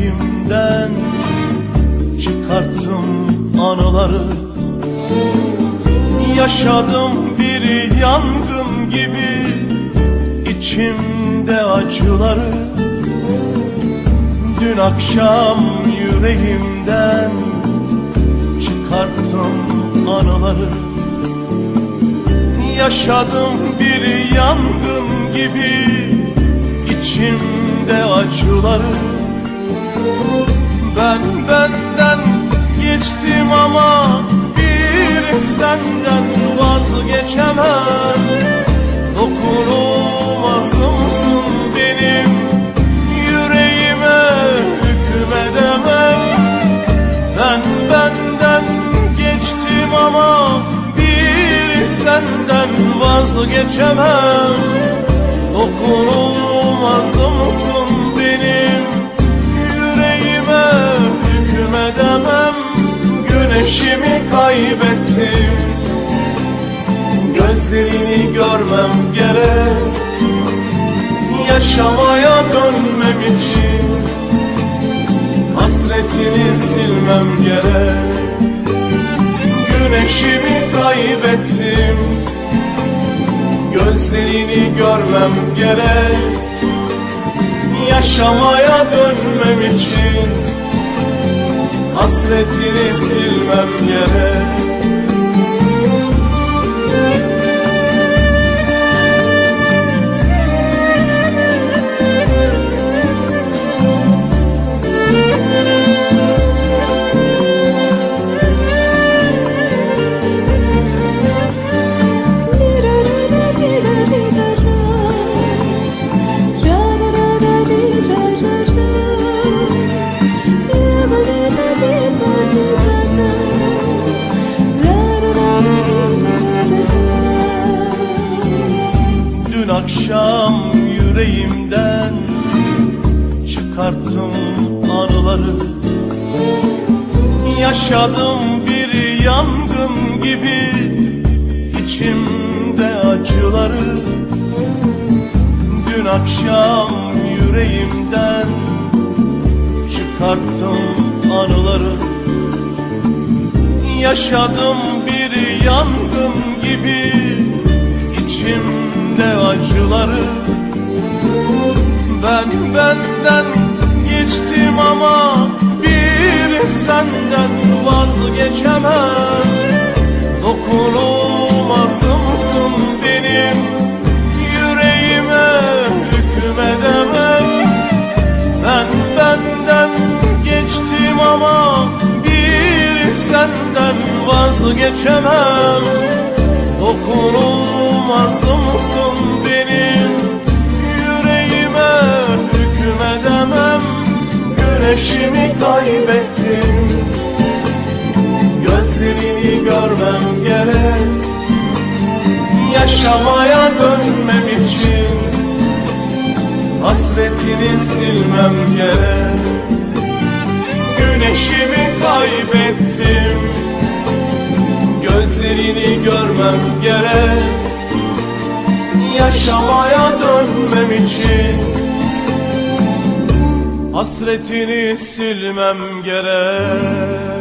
yüreğimden Çıkarttım anıları. Yaşadım bir yangın gibi içimde acıları. Dün akşam yüreğimden Çıkarttım anıları. Yaşadım bir yangın gibi içimde acıları. Ben benden geçtim ama bir senden vazgeçemem. Dokunulmazımsın benim yüreğime hükmedemem? Ben benden geçtim ama bir senden vazgeçemem. Dokunulmazımsın benim kaybettim. Gözlerini görmem gerek. Yaşamaya dönmem için Hasretini silmem gerek. Güneşimi kaybettim. Gözlerini görmem gerek. Yaşamaya dönmem için Hasretini silmem gerek akşam yüreğimden çıkarttım anıları. Yaşadım bir yangın gibi içimde acıları. Dün akşam yüreğimden çıkarttım anıları. Yaşadım bir yangın gibi içimde acıları. Ben benden geçtim ama bir senden vazgeçemem. Dokunulmazımsın benim yüreğime hükmedemem Ben benden geçtim ama bir senden vazgeçemem. Dokunulmazımsın benim yüreğime hükmedemem. Güneşimi kaybettim Gözlerini görmem gerek. Yaşamaya dönmem için Hasretini silmem gerek. Güneşimi kaybettim. Gözlerini görmem gerek Yaşamaya dönmem için. Hasretini silmem gerek